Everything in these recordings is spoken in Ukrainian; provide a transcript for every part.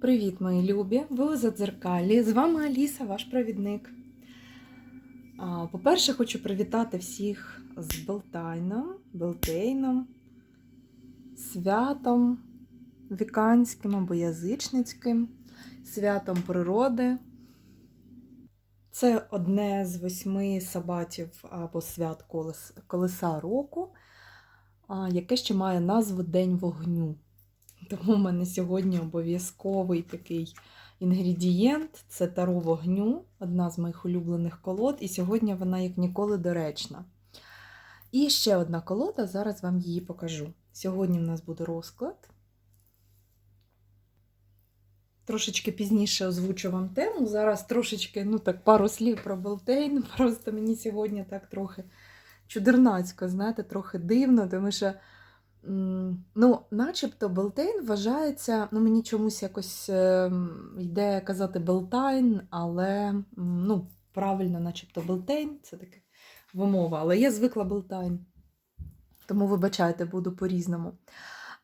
Привіт, мої любі! Ви у Задзеркалі. З вами Аліса, ваш провідник. По-перше, хочу привітати всіх з Белтайном, Белтейном, святом віканським або язичницьким, святом природи. Це одне з восьми сабатів або свят колеса року, яке ще має назву День вогню. Тому в мене сьогодні обов'язковий такий інгредієнт це таро вогню, одна з моїх улюблених колод, і сьогодні вона як ніколи доречна. І ще одна колода, зараз вам її покажу. Сьогодні в нас буде розклад. Трошечки пізніше озвучу вам тему. Зараз трошечки, ну так, пару слів про Белтейн. Просто мені сьогодні так трохи чудернацько, знаєте, трохи дивно, тому що. Ну, начебто Белтейн вважається, ну мені чомусь якось е, йде казати Белтайн, але ну, правильно, начебто Белтейн, це таке вимова, але я звикла Белтайн. Тому, вибачайте, буду по-різному.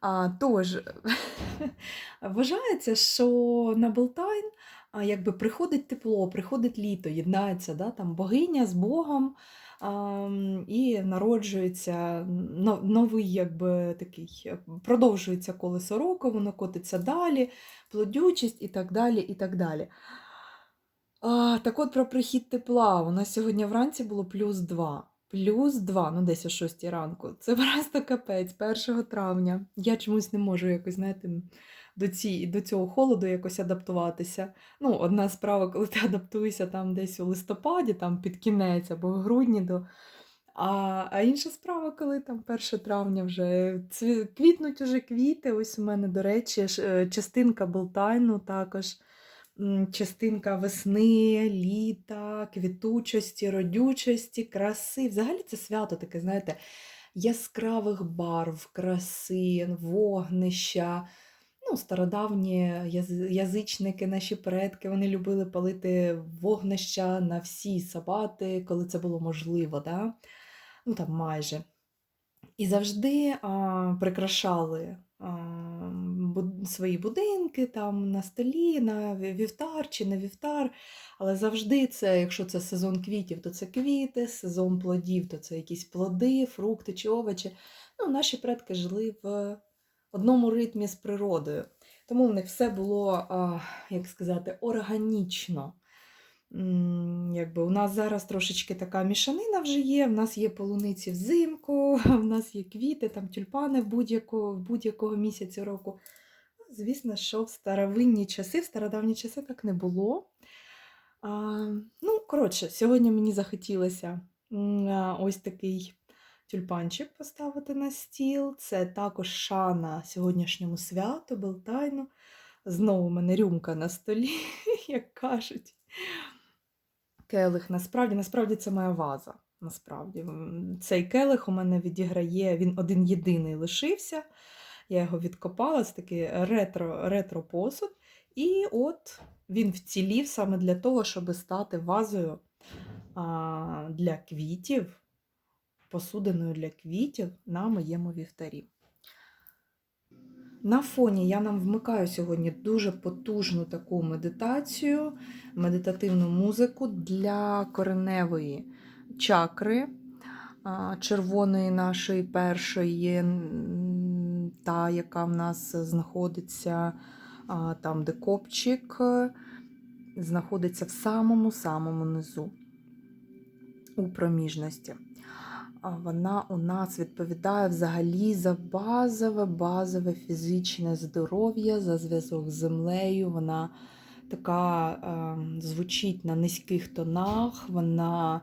А, тож, вважається, що на Белтайн якби приходить тепло, приходить літо, єднається да, там, богиня з Богом і народжується новий, якби такий, продовжується колесо року, воно котиться далі, плодючість і так далі. і так далі. А, так от про прихід тепла. У нас сьогодні вранці було плюс 2. Плюс 2, ну десь о 6 ранку. Це просто капець, 1 травня. Я чомусь не можу якось, знаєте, до, ці, до цього холоду якось адаптуватися. Ну, одна справа, коли ти адаптуєшся там десь у листопаді, там під кінець або в грудні до. А, а інша справа, коли там 1 травня вже квітнуть уже квіти. Ось у мене, до речі, е, частинка Белтайну також частинка весни, літа, квітучості, родючості, краси. Взагалі це свято таке, знаєте, яскравих барв, краси, вогнища. Ну, стародавні язичники, наші предки, вони любили палити вогнища на всі сабати, коли це було можливо, да? ну там майже. І завжди а, прикрашали а, бу- свої будинки там на столі, на вівтар чи не вівтар. Але завжди це, якщо це сезон квітів, то це квіти, сезон плодів, то це якісь плоди, фрукти чи овочі. Ну, наші предки жили в одному ритмі з природою. Тому в них все було, як сказати, органічно. Якби у нас зараз трошечки така мішанина вже є. В нас є полуниці взимку, в нас є квіти, там тюльпани в будь-якого, будь-якого місяця року. Ну, Звісно, що в старовинні часи, в стародавні часи так не було. А, ну, коротше, сьогодні мені захотілося ось такий тюльпанчик поставити на стіл. Це також шана сьогоднішньому святу, Белтайну. Знову в мене рюмка на столі, як кажуть. Келих, насправді, насправді це моя ваза. Насправді, цей келих у мене відіграє, він один єдиний лишився. Я його відкопала, це такий ретро, ретро посуд. І от він вцілів саме для того, щоб стати вазою а, для квітів, посудиною для квітів на моєму вівтарі. На фоні я нам вмикаю сьогодні дуже потужну таку медитацію, медитативну музику для кореневої чакри, червоної нашої першої, та, яка в нас знаходиться там, де копчик, знаходиться в самому-самому низу у проміжності. Вона у нас відповідає взагалі за базове, базове фізичне здоров'я, за зв'язок з землею. Вона така е, звучить на низьких тонах, вона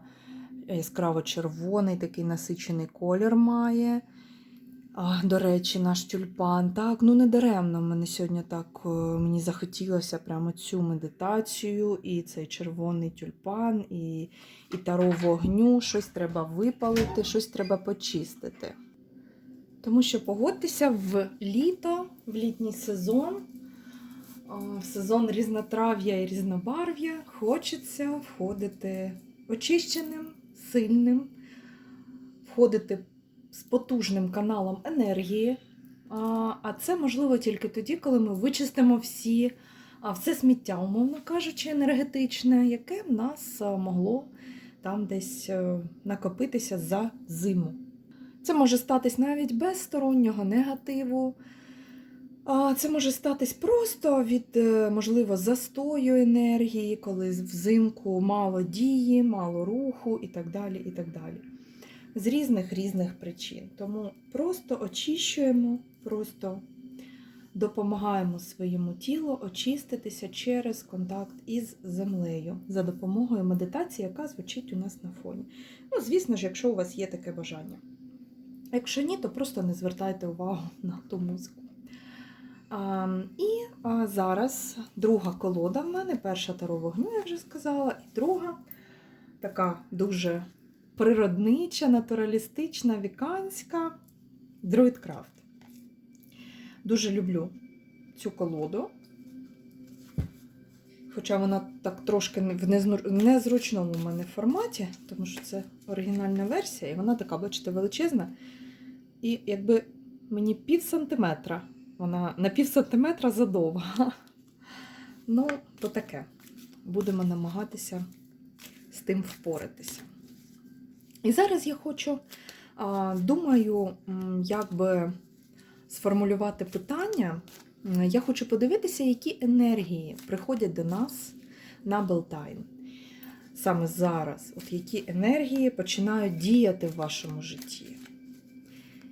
яскраво червоний, такий насичений колір має. До речі, наш тюльпан. Так, ну не даремно мене сьогодні так е, мені захотілося прямо цю медитацію, і цей червоний тюльпан, і, і таро вогню. Щось треба випалити, щось треба почистити. Тому що погодьтеся в літо, в літній сезон, в сезон різнотрав'я і різнобарв'я хочеться входити очищеним, сильним, входити з потужним каналом енергії. А це можливо тільки тоді, коли ми вичистимо всі все сміття, умовно кажучи, енергетичне, яке в нас могло там десь е, накопитися за зиму. Це може статись навіть без стороннього негативу. А Це може статись просто від, е, можливо, застою енергії, коли взимку мало дії, мало руху і так далі. і так далі. З різних різних причин. Тому просто очищуємо, просто допомагаємо своєму тілу очиститися через контакт із землею за допомогою медитації, яка звучить у нас на фоні. Ну, звісно ж, якщо у вас є таке бажання. Якщо ні, то просто не звертайте увагу на ту музику. А, і а, зараз друга колода в мене, перша таро вогню, я вже сказала, і друга така дуже природнича, натуралістична, віканська Druidcraft. Дуже люблю цю колоду. Хоча вона так трошки в незручному в мене форматі, тому що це оригінальна версія, і вона така, бачите, величезна. І якби мені пів сантиметра, вона на пів сантиметра задовга. Ну, то таке. Будемо намагатися з тим впоратися. І зараз я хочу, думаю, як би сформулювати питання. Я хочу подивитися, які енергії приходять до нас на Белтайн. Саме зараз, от які енергії починають діяти в вашому житті.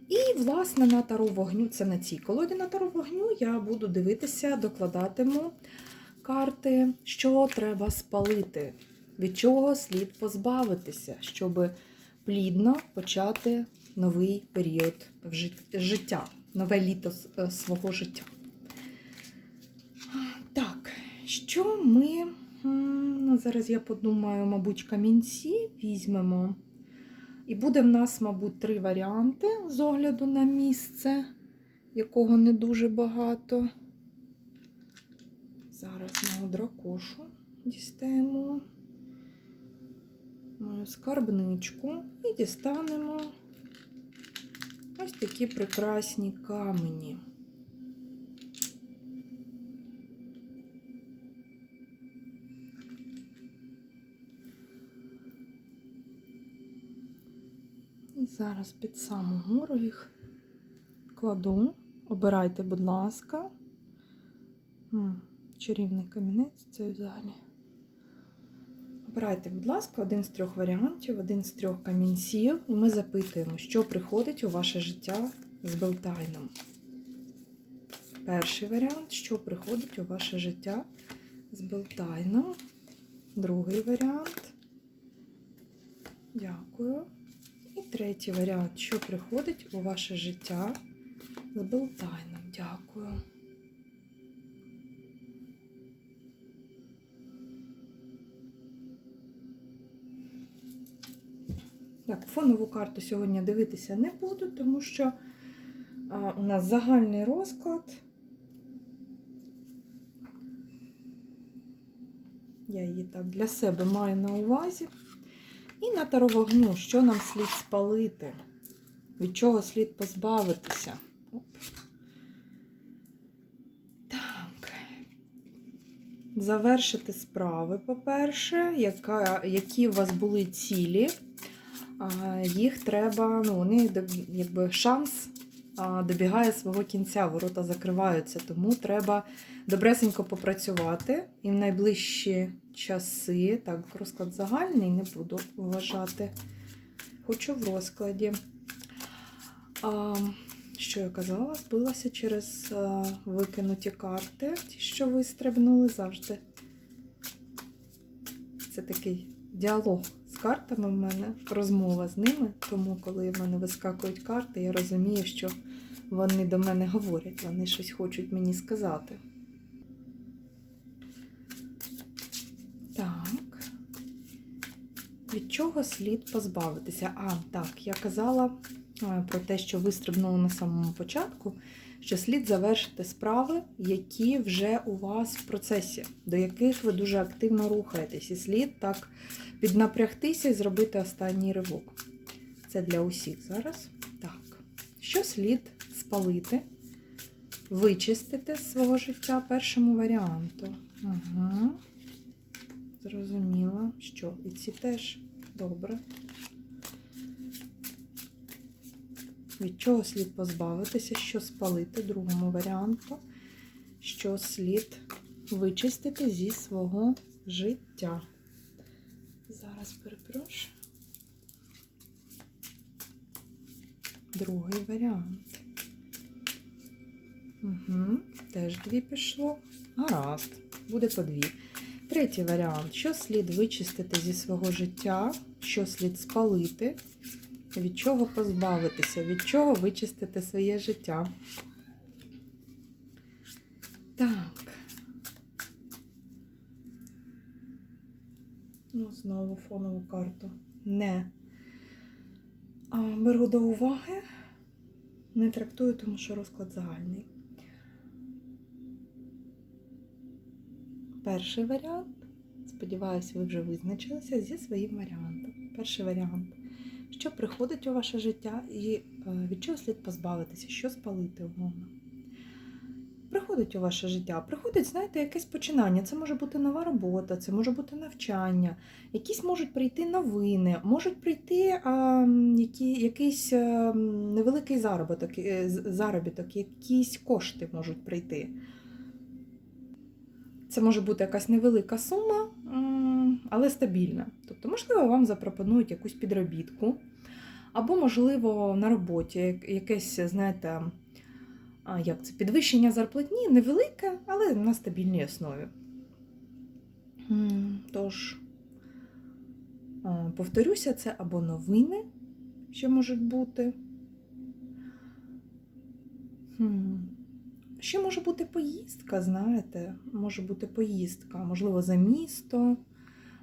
І, власне, на тару вогню, це на цій колоді на тару вогню, я буду дивитися, докладатиму карти, що треба спалити, від чого слід позбавитися, щоб плідно почати новий період життя, нове літо е, свого життя. Так, що ми. Ну, зараз я подумаю, мабуть, камінці візьмемо. І буде в нас, мабуть, три варіанти з огляду на місце, якого не дуже багато. Зараз мою дракошу дістаємо мою скарбничку і дістанемо ось такі прекрасні камені. І зараз під саму гору їх кладу. Обирайте, будь ласка. Чарівний камінець це взагалі. Обирайте, будь ласка, один з трьох варіантів, один з трьох камінців, і ми запитуємо, що приходить у ваше життя з Белтайном. Перший варіант, що приходить у ваше життя з Белтайном. Другий варіант. Дякую. І третій варіант, що приходить у ваше життя з Белтайном. Дякую. Так, фонову карту сьогодні дивитися не буду, тому що а, у нас загальний розклад. Я її так для себе маю на увазі. І на таро що нам слід спалити, від чого слід позбавитися. Оп. Так. Завершити справи, по-перше, які у вас були цілі. Їх треба, ну, вони якби шанс добігає свого кінця, ворота закриваються, тому треба добресенько попрацювати і в найближчі часи, так, розклад загальний не буду вважати. Хочу в розкладі. А, що я казала? Збилася через викинуті карти, ті, що вистрибнули завжди. Це такий діалог картами в мене, розмова з ними. Тому, коли в мене вискакують карти, я розумію, що вони до мене говорять, вони щось хочуть мені сказати. Так. Від чого слід позбавитися? А, так, я казала е, про те, що вистрибнула на самому початку, що слід завершити справи, які вже у вас в процесі, до яких ви дуже активно рухаєтесь. І слід так піднапрягтися і зробити останній ривок. Це для усіх зараз. Так. Що слід спалити вичистити з свого життя першому варіанту. Угу. Зрозуміло, що і ці теж добре. Від чого слід позбавитися, що спалити другому варіанту, що слід вичистити зі свого життя. Зараз перепрошую. Другий варіант. Угу. Теж дві пішло. Гаразд, буде по дві. Третій варіант. Що слід вичистити зі свого життя, що слід спалити, від чого позбавитися, від чого вичистити своє життя. Так. Ну, знову фонову карту. Не. А, беру до уваги. Не трактую, тому що розклад загальний. Перший варіант. Сподіваюся, ви вже визначилися зі своїм варіантом. Перший варіант. Що приходить у ваше життя і е, від чого слід позбавитися, що спалити умовно. Приходить у ваше життя, приходить, знаєте, якесь починання. Це може бути нова робота, це може бути навчання, якісь можуть прийти новини, можуть прийти а, які, якийсь а, невеликий заробіток, е, заробіток, якісь кошти можуть прийти. Це може бути якась невелика сума, але стабільна. Тобто, можливо, вам запропонують якусь підробітку, або, можливо, на роботі якесь, знаєте, як це, підвищення зарплатні невелике, але на стабільній основі. Тож, повторюся, це або новини, що можуть бути. Ще може бути поїздка, знаєте, може бути поїздка, можливо, за місто.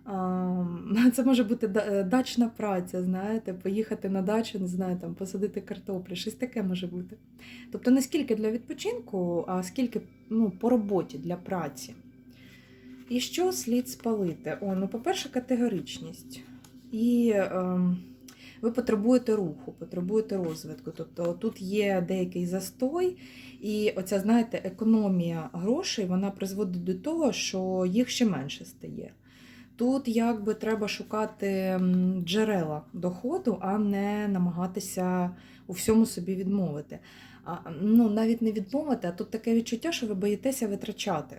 Це може бути е, дачна праця, знаєте, поїхати на дачу, не знаю, там, посадити картоплю, щось таке може бути. Тобто не скільки для відпочинку, а скільки ну, по роботі для праці. І що слід спалити? О, ну, по-перше, категоричність. І ем, ви потребуєте руху, потребуєте розвитку. Тобто тут є деякий застой, і оця, знаєте, економія грошей вона призводить до того, що їх ще менше стає. Тут якби треба шукати джерела доходу, а не намагатися у всьому собі відмовити. А, ну, навіть не відмовити, а тут таке відчуття, що ви боїтеся витрачати.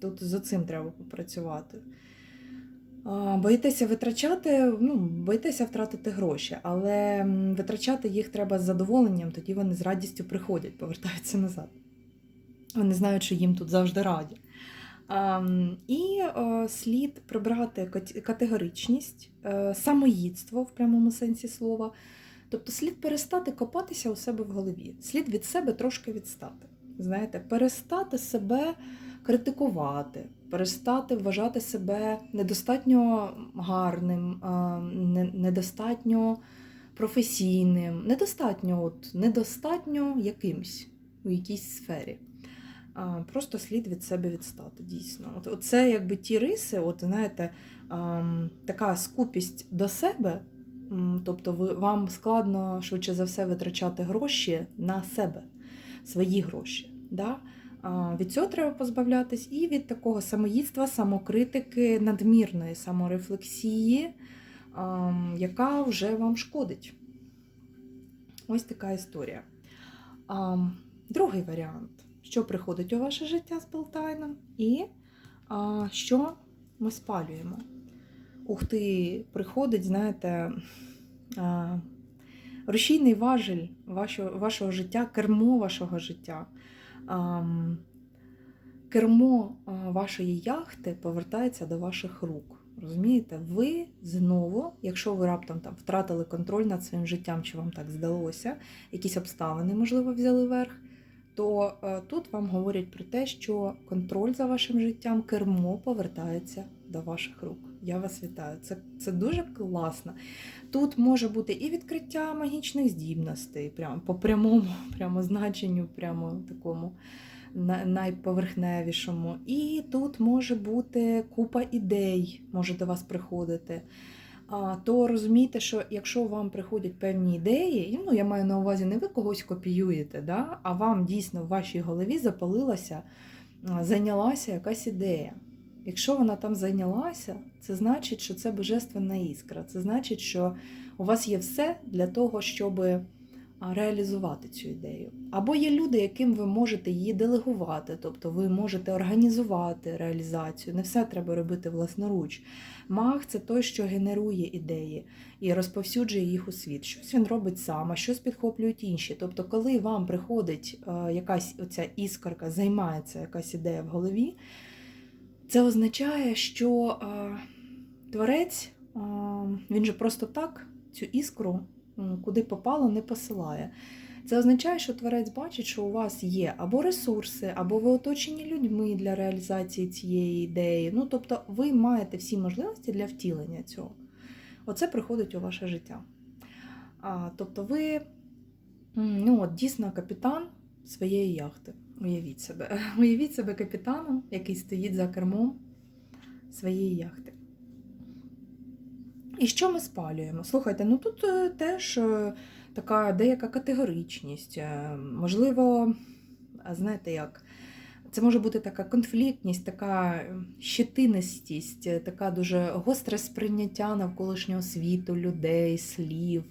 Тут з цим треба попрацювати. А, Боїтеся витрачати, ну, боїтеся втратити гроші, але витрачати їх треба з задоволенням, тоді вони з радістю приходять, повертаються назад. Вони знають, що їм тут завжди раді. Ам, І е, слід прибрати категоричність, е, самоїдство в прямому сенсі слова. Тобто слід перестати копатися у себе в голові, слід від себе трошки відстати. Знаєте, перестати себе критикувати, перестати вважати себе недостатньо гарним, недостатньо професійним, недостатньо, от, недостатньо якимсь у якійсь сфері. Просто слід від себе відстати, дійсно. От, це якби ті риси, от знаєте, така скупість до себе. Тобто вам складно швидше за все витрачати гроші на себе, свої гроші. Да? Від цього треба позбавлятись і від такого самоїдства, самокритики, надмірної саморефлексії, яка вже вам шкодить. Ось така історія. Другий варіант, що приходить у ваше життя з Белтайном, і а, що ми спалюємо. Ух ти, приходить, знаєте, а, рушійний важель вашого, вашого життя, кермо вашого життя. Ам, Кермо вашої яхти повертається до ваших рук. Розумієте, ви знову, якщо ви раптом там втратили контроль над своїм життям, чи вам так здалося, якісь обставини, можливо, взяли верх, то е, тут вам говорять про те, що контроль за вашим життям, кермо повертається до ваших рук. Я вас вітаю. Це, це дуже класно. Тут може бути і відкриття магічних здібностей, прямо по прямому прямо значенню, прямо такому найповерхневішому. І тут може бути купа ідей, може до вас приходити. То розумійте, що якщо вам приходять певні ідеї, ну я маю на увазі, не ви когось копіюєте, да, а вам дійсно в вашій голові запалилася, зайнялася якась ідея. Якщо вона там зайнялася, це значить, що це божественна іскра. Це значить, що у вас є все для того, щоб реалізувати цю ідею. Або є люди, яким ви можете її делегувати, тобто ви можете організувати реалізацію. Не все треба робити власноруч. Маг це той, що генерує ідеї і розповсюджує їх у світ. Щось він робить сам, а щось підхоплюють інші. Тобто, коли вам приходить якась оця іскорка, займається якась ідея в голові, це означає, що творець, він же просто так цю іскру куди попало, не посилає. Це означає, що творець бачить, що у вас є або ресурси, або ви оточені людьми для реалізації цієї ідеї. Ну, тобто, ви маєте всі можливості для втілення цього. Оце приходить у ваше життя. А, Тобто, ви ну, от, дійсно капітан своєї яхти. Уявіть себе. Уявіть себе капітаном, який стоїть за кермом своєї яхти. І що ми спалюємо? Слухайте, ну тут е, теж е, така деяка категоричність. Е, можливо, знаєте як, це може бути така конфліктність, така щетинистість, така дуже гостре сприйняття навколишнього світу, людей, слів,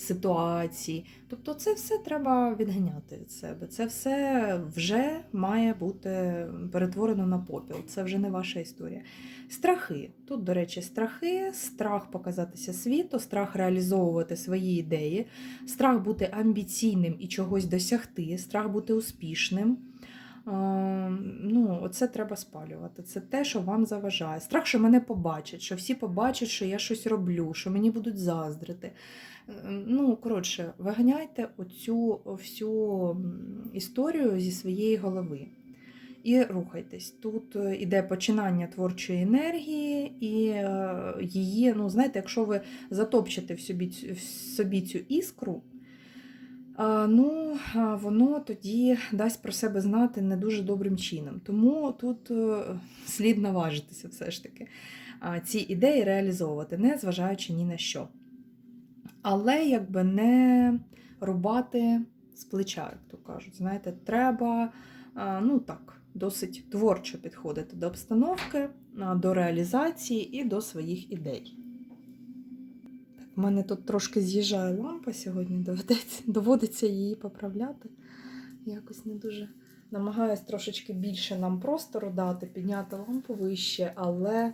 ситуацій. Тобто це все треба відганяти від себе. Це все вже має бути перетворено на попіл. Це вже не ваша історія. Страхи. Тут, до речі, страхи, страх показатися світу, страх реалізовувати свої ідеї, страх бути амбіційним і чогось досягти, страх бути успішним. Ну, Оце треба спалювати. Це те, що вам заважає. Страх, що мене побачать, що всі побачать, що я щось роблю, що мені будуть заздрити. Ну, коротше, виганяйте оцю всю історію зі своєї голови і рухайтесь. Тут е, іде починання творчої енергії, і е, її, ну, знаєте, якщо ви затопчете в собі, в собі цю іскру, ну, воно тоді дасть про себе знати не дуже добрим чином. Тому тут е, слід наважитися все ж таки ці ідеї реалізовувати, не зважаючи ні на що. Але якби не рубати з плеча, як то кажуть. Знаєте, треба, ну так досить творчо підходити до обстановки, до реалізації і до своїх ідей. У мене тут трошки з'їжджає лампа сьогодні, доведеться, доводиться її поправляти. Якось не дуже намагаюсь трошечки більше нам простору дати, підняти лампу вище, але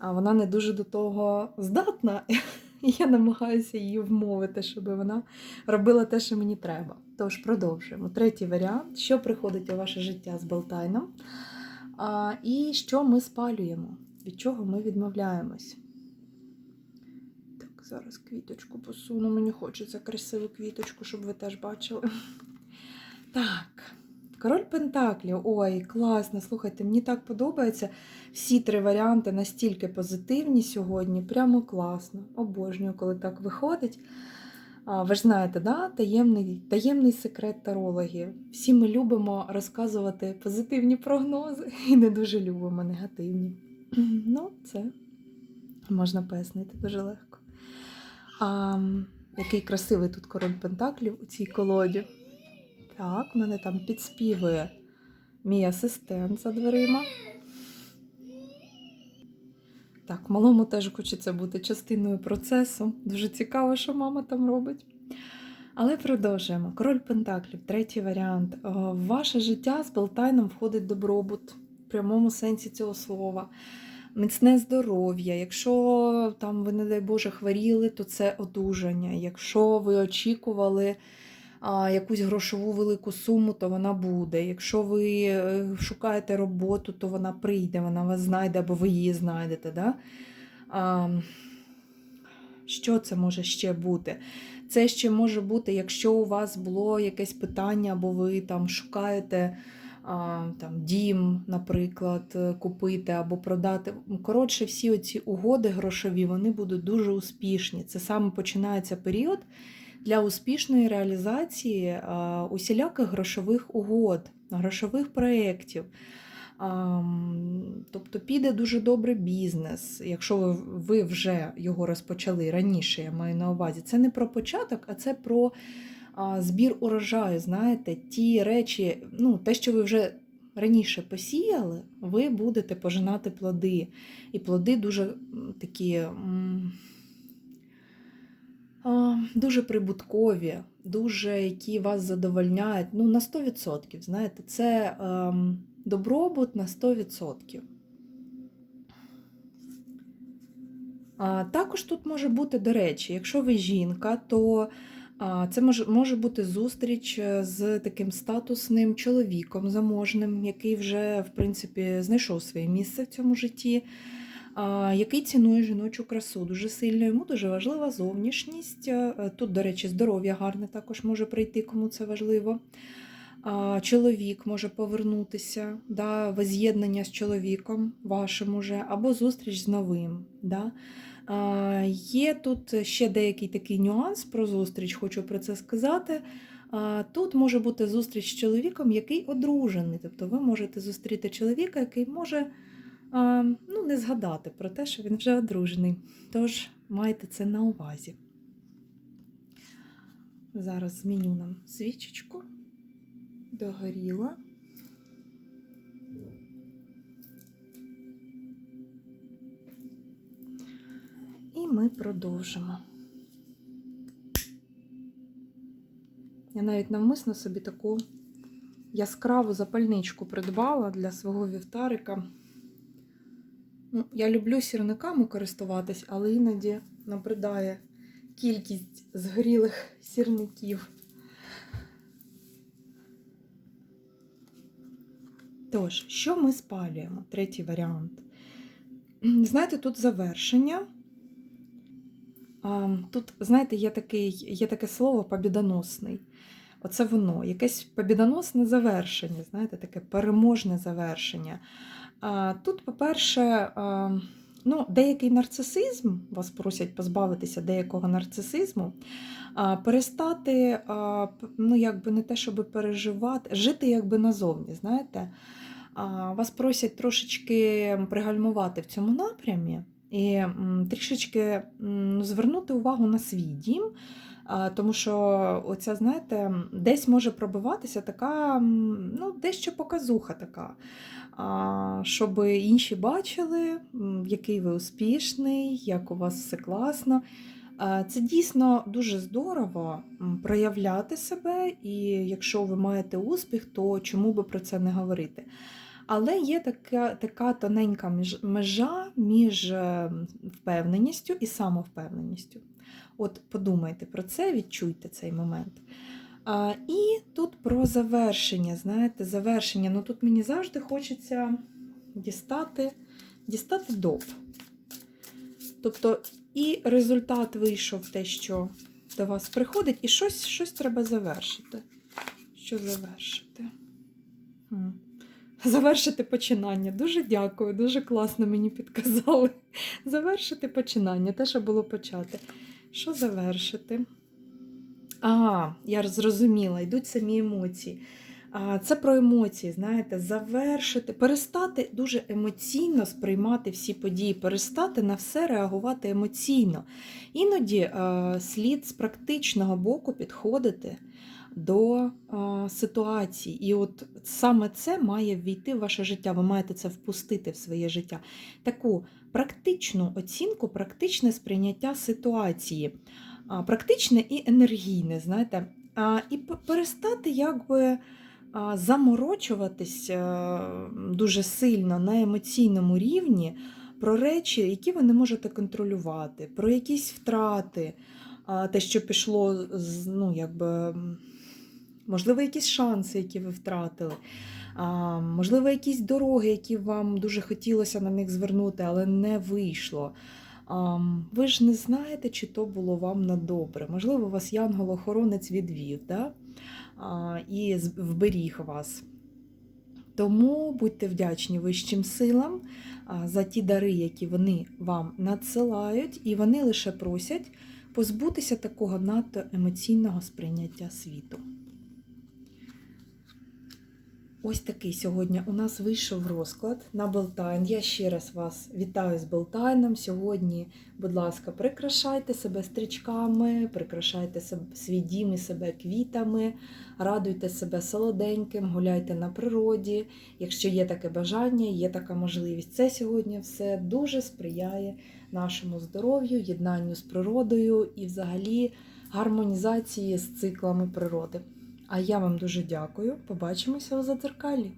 вона не дуже до того здатна. Я намагаюся її вмовити, щоб вона робила те, що мені треба. Тож, продовжуємо. Третій варіант: що приходить у ваше життя з Балтайном, і що ми спалюємо, від чого ми відмовляємось. Зараз квіточку посуну. Мені хочеться красиву квіточку, щоб ви теж бачили. Так. Король Пентаклів. Ой, класно, слухайте, мені так подобається. Всі три варіанти настільки позитивні сьогодні. Прямо класно. Обожнюю, коли так виходить. Ви ж знаєте, да? таємний таємний секрет тарологів. Всі ми любимо розказувати позитивні прогнози і не дуже любимо негативні. Ну, це можна пояснити дуже легко. А, Який красивий тут король Пентаклів у цій колоді. Так, мене там підспівує мій асистент за дверима. Так, малому теж хочеться бути частиною процесу. Дуже цікаво, що мама там робить. Але продовжуємо. Король Пентаклів, третій варіант. В ваше життя з Белтайном входить добробут в прямому сенсі цього слова. Міцне здоров'я. Якщо там ви, не дай Боже, хворіли, то це одужання. Якщо ви очікували якусь грошову велику суму, то вона буде. Якщо ви е, шукаєте роботу, то вона прийде, вона вас знайде або ви її знайдете. Да? А, Що це може ще бути? Це ще може бути, якщо у вас було якесь питання, або ви там шукаєте а, там, дім, наприклад, купити або продати. Коротше, всі оці угоди грошові вони будуть дуже успішні. Це саме починається період для успішної реалізації усіляких грошових угод, грошових проєктів. Тобто піде дуже добрий бізнес, якщо ви, вже його розпочали раніше, я маю на увазі. Це не про початок, а це про збір урожаю. Знаєте, ті речі, ну, те, що ви вже раніше посіяли, ви будете пожинати плоди. І плоди дуже такі. Дуже прибуткові, дуже які вас задовольняють. Ну, на 100%, знаєте, це ем, добробут на 100%. А, також тут може бути, до речі, якщо ви жінка, то це може, може бути зустріч е, з таким статусним чоловіком заможним, який вже, в принципі, знайшов своє місце в цьому житті який цінує жіночу красу дуже сильно. Йому дуже важлива зовнішність. Е, Тут, до речі, здоров'я гарне також може прийти, кому це важливо. Чоловік може повернутися, да, воз'єднання з чоловіком вашим уже, або зустріч з новим. Да. Є тут ще деякий такий нюанс про зустріч, хочу про це сказати. Тут може бути зустріч з чоловіком, який одружений. Тобто ви можете зустріти чоловіка, який може ну, не згадати про те, що він вже одружений. Тож майте це на увазі. Зараз зміню нам свічечку. Догоріла. Ми продовжимо. Я навіть навмисно собі таку яскраву запальничку придбала для свого вівтарика. Ну, Я люблю сірниками користуватись, але іноді набридає кількість згорілих сірників. Тож, що ми спалюємо? Третій варіант. Знаєте, тут завершення. Тут, знаєте, є такий, є таке слово побідоносний. Оце воно, якесь побідоносне завершення, знаєте, таке переможне завершення. Тут, по-перше, ну, деякий нарцисизм, вас просять позбавитися деякого нарцисизму, перестати, ну, якби не те, щоб переживати, жити якби назовні, знаєте. Вас просять трошечки пригальмувати в цьому напрямі і трішечки звернути увагу на свій дім. Тому що оця, знаєте, десь може пробиватися така, ну, дещо показуха така щоб інші бачили, який ви успішний, як у вас все класно. Це дійсно дуже здорово проявляти себе, і якщо ви маєте успіх, то чому би про це не говорити? Але є така така тоненька межа між е, впевненістю і самовпевненістю. От подумайте про це, відчуйте цей момент. А, І тут про завершення. Знаєте, завершення. Ну тут мені завжди хочеться дістати, дістати доп. Тобто, і результат вийшов те, що до вас приходить, і щось щось треба завершити. Що завершити? Завершити починання. Дуже дякую, дуже класно мені підказали. Завершити починання, те, що було почати. Що завершити? Ага, я зрозуміла, йдуть самі емоції. Це про емоції, знаєте, завершити, перестати дуже емоційно сприймати всі події, перестати на все реагувати емоційно. Іноді е, слід з практичного боку підходити до е, ситуації. І от саме це має ввійти в ваше життя. Ви маєте це впустити в своє життя. Таку практичну оцінку, практичне сприйняття ситуації практичне і енергійне, знаєте, і перестати якби заморочуватись дуже сильно на емоційному рівні про речі, які ви не можете контролювати, про якісь втрати, те, що пішло, ну, якби, можливо, якісь шанси, які ви втратили. Можливо, якісь дороги, які вам дуже хотілося на них звернути, але не вийшло. Ви ж не знаєте, чи то було вам на добре. Можливо, вас янгол-охоронець відвів да? і вберіг вас. Тому будьте вдячні вищим силам за ті дари, які вони вам надсилають, і вони лише просять позбутися такого надто емоційного сприйняття світу. Ось такий сьогодні у нас вийшов розклад на Белтайн. Я ще раз вас вітаю з Белтайном. Сьогодні, будь ласка, прикрашайте себе стрічками, прикрашайте свій дім і себе квітами, радуйте себе солоденьким, гуляйте на природі. Якщо є таке бажання, є така можливість. Це сьогодні все дуже сприяє нашому здоров'ю, єднанню з природою і взагалі гармонізації з циклами природи. А я вам дуже дякую. Побачимося у задзеркалі.